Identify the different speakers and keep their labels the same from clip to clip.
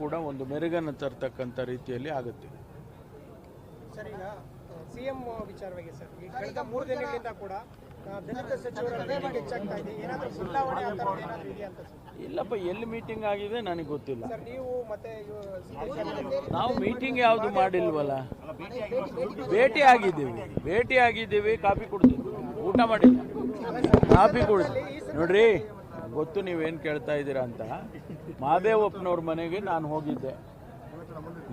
Speaker 1: ಕೂಡ ಒಂದು ಮೆರುಗನ್ನು ತರ್ತಕ್ಕಂಥ ರೀತಿಯಲ್ಲಿ ಆಗುತ್ತೆ.
Speaker 2: ಸರ್ ಈಗ ಸಿಎಂ ವಿಚಾರವಾಗಿ ಸರ್. ಈ ಕಳೆದ ಮೂರು ದಿನಗಳಿಂದ ಕೂಡ ದಲಿತ ಸಚಿವರ ಹೆಚ್ಚಾಗ್ತಾ ಇದೆ. ಏನಾದರೂ ಬದಲಾವಣೆ ಆ ಥರದ್ದು ಏನಾದರೂ ಇದೆಯಾ ಅಂತ ಸರ್?
Speaker 1: ಇಲ್ಲಪ್ಪ ಎಲ್ಲಿ ಮೀಟಿಂಗ್ ಆಗಿದೆ ನನಗೆ ಗೊತ್ತಿಲ್ಲ.
Speaker 2: ಸರ್ ನೀವು ಮತ್ತೆ ಸಿದ್ದೇಶ್ವರ
Speaker 1: ನಾವು ಮೀಟಿಂಗ್ ಯಾವುದು ಮಾಡಿಲ್ವಲ್ಲ? ಭೇಟಿ ಆಗಿದ್ದೀವಿ. ಭೇಟಿ ಆಗಿದ್ದೀವಿ ಕಾಫಿ ಕುಡ್ತೀವಿ ಊಟ ಮಾಡಿಲ್ಲ. ಕಾಫಿ ಕುಡ್ದು. ನೋಡ್ರಿ. ಗೊತ್ತು ನೀವೇನು ಕೇಳ್ತಾ ಇದ್ದೀರಾ ಅಂತ. ಮಹಾದೇವಪ್ಪನವ್ರ ಮನೆಗೆ ನಾನು ಹೋಗಿದ್ದೆ.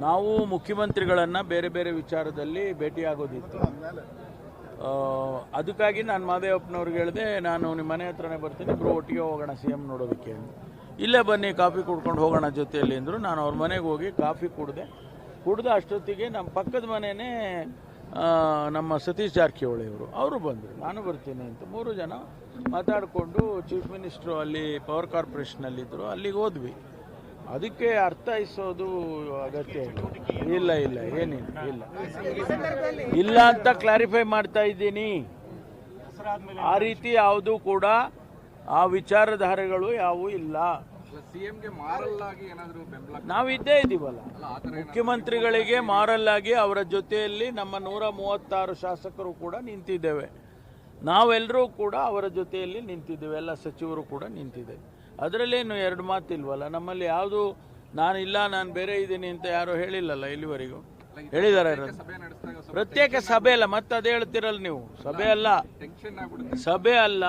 Speaker 1: ನಾವು ಮುಖ್ಯಮಂತ್ರಿಗಳನ್ನು ಬೇರೆ ಬೇರೆ ವಿಚಾರದಲ್ಲಿ ಭೇಟಿಯಾಗೋದಿತ್ತು. ಅದಕ್ಕಾಗಿ ನಾನು ಮಹಾದೇವಪ್ಪನವ್ರಿಗೆ ಹೇಳಿದೆ, ನಾನು ನಿಮ್ಮ ಮನೆ ಹತ್ರನೇ ಬರ್ತೀನಿ ಇಬ್ಬರು ಒಟ್ಟಿಗೆ ಹೋಗೋಣ, ಸಿ ಎಂ ನೋಡೋದಕ್ಕೆ ಇಲ್ಲೇ ಬನ್ನಿ, ಕಾಫಿ ಕುಡ್ಕೊಂಡು ಹೋಗೋಣ ಜೊತೆಯಲ್ಲಿ ಅಂದರು, ನಾನು ಅವ್ರ ಮನೆಗೆ ಹೋಗಿ ಕಾಫಿ ಕುಡಿದೆ. ಕುಡ್ದ ಅಷ್ಟೊತ್ತಿಗೆ ನಮ್ಮ ಪಕ್ಕದ ಮನೆಯೇ ನಮ್ಮ ಸತೀಶ್ ಜಾರಕಿಹೊಳಿ ಅವರು. ಅವರು ಬಂದರು. ನಾನು ಬರ್ತೀನಿ ಅಂತ. ಮೂರು ಜನ ಮಾತಾಡಿಕೊಂಡು ಚೀಫ್ ಮಿನಿಸ್ಟ್ರು ಅಲ್ಲಿ ಪವರ್ ಕಾರ್ಪೊರೇಷನಲ್ಲಿದ್ದರು ಅಲ್ಲಿಗೆ ಹೋದ್ವಿ. ಅದಕ್ಕೆ ಅರ್ಥೈಸೋದು ಅಗತ್ಯ ಇಲ್ಲ. ಇಲ್ಲ ಏನಿಲ್ಲ, ಇಲ್ಲ. ಇಲ್ಲ ಅಂತ ಕ್ಲಾರಿಫೈ ಮಾಡ್ತಾ ಇದ್ದೀನಿ. ಆ ರೀತಿ ಯಾವುದು ಕೂಡ ಆ ವಿಚಾರಧಾರೆಗಳು ಯಾವುವು ಇಲ್ಲ. ನಾವು ಇದ್ದೇ ಇದ್ದೀವಲ್ಲ. ಮುಖ್ಯಮಂತ್ರಿಗಳಿಗೆ ಮಾರಲ್ಲಾಗಿ ಅವರ ಜೊತೆಯಲ್ಲಿ ನಮ್ಮ ನೂರ ಮೂವತ್ತಾರು ಶಾಸಕರು ಕೂಡ ನಿಂತಿದ್ದೇವೆ. ನಾವೆಲ್ಲರೂ ಕೂಡ ಅವರ ಜೊತೆಯಲ್ಲಿ ನಿಂತಿದ್ದೇವೆ. ಎಲ್ಲ ಸಚಿವರು ಕೂಡ ನಿಂತಿದ್ದೇವೆ ಅದರಲ್ಲೇನು ಎರಡು ಮಾತಿಲ್ವಲ್ಲ? ನಮ್ಮಲ್ಲಿ ಯಾವುದು ನಾನು ಇಲ್ಲ ನಾನು ಬೇರೆ ಇದ್ದೀನಿ ಅಂತ ಯಾರು ಹೇಳಿಲ್ಲಲ್ಲ ಇಲ್ಲಿವರೆಗೂ?
Speaker 3: ಸ್ವಲ್ಪ
Speaker 1: ಪ್ರತ್ಯೇಕ ಸಭೆ ಅಲ್ಲ ಮತ್ತೆ ಅದೇ ಹೇಳ್ತಿರಲ್ಲ ನೀವು. ಸಭೆ ಅಲ್ಲ. ಸಭೆ ಅಲ್ಲ.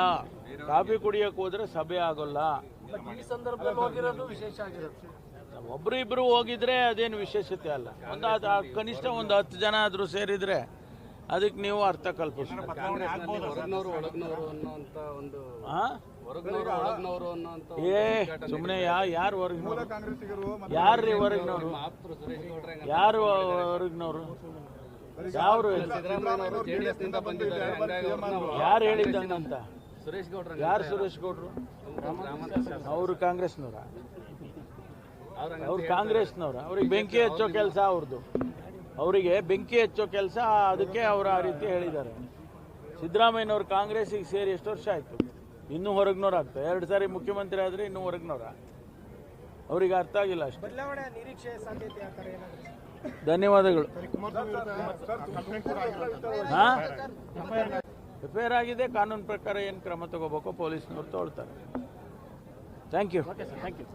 Speaker 1: ಕಾಫಿ ಕುಡಿಯಕ್ಕೆ ಹೋದ್ರೆ ಸಭೆ ಆಗೋಲ್ಲ. ಒಬ್ರು ಇಬ್ರು ಹೋಗಿದ್ರೆ ಅದೇನು ವಿಶೇಷತೆ ಅಲ್ಲ. ಒಂದು ಅದು ಕನಿಷ್ಠ ಒಂದು ಹತ್ತು ಜನ ಆದ್ರೂ ಸೇರಿದ್ರೆ ಅದಕ್ಕೆ ನೀವು ಅರ್ಥ
Speaker 4: ಕಲ್ಪಿಸಿ
Speaker 1: ಏ ಸುಮ್ಮನೆ ಯಾ ಯಾರು ಹೊರಗಿನವ್ರು? ಯಾರ್ರಿ ಹೊರಗಿನವ್ರು? ಯಾರು ಹೊರಗಿನವರು? ಯಾರು
Speaker 4: ಸಿದ್ದರಾಮಯ್ಯನವರು ಸುರೇಶ್ ಗೌಡ್ರ
Speaker 1: ಯಾರು ಸುರೇಶ್ ಗೌಡ್ರು ಅವರು ಕಾಂಗ್ರೆಸ್ನವರ ಅವ್ರು ಕಾಂಗ್ರೆಸ್ನವ್ರ ಅವ್ರಿಗೆ ಬೆಂಕಿ ಹಚ್ಚೋ ಕೆಲಸ ಅವ್ರದ್ದು ಅವರಿಗೆ ಬೆಂಕಿ ಹಚ್ಚೋ ಕೆಲಸ ಅದಕ್ಕೆ ಅವರು ಆ ರೀತಿ ಹೇಳಿದ್ದಾರೆ ಸಿದ್ದರಾಮಯ್ಯನವ್ರು ಕಾಂಗ್ರೆಸ್ಸಿಗೆ ಸೇರಿ ಎಷ್ಟು ವರ್ಷ ಆಯ್ತು ಇನ್ನೂ ಹೊರಗ್ನವ್ರು ಆಗ್ತಾರೆ ಎರಡು ಸಾರಿ ಮುಖ್ಯಮಂತ್ರಿ ಆದ್ರೆ ಇನ್ನೂ ಹೊರಗ್ನವ್ರ ಅವ್ರಿಗೆ ಅರ್ಥ ಆಗಿಲ್ಲ ಅಷ್ಟೇ ಧನ್ಯವಾದಗಳು ಹಾ ಎಫ್ ಐ ಆರ್ ಆಗಿದೆ, ಕಾನೂನು ಪ್ರಕಾರ ಏನು ಕ್ರಮ ತಗೋಬೇಕು ಪೊಲೀಸ್ನವ್ರು ತೋಳ್ತಾರೆ. Thank you okay sir thank you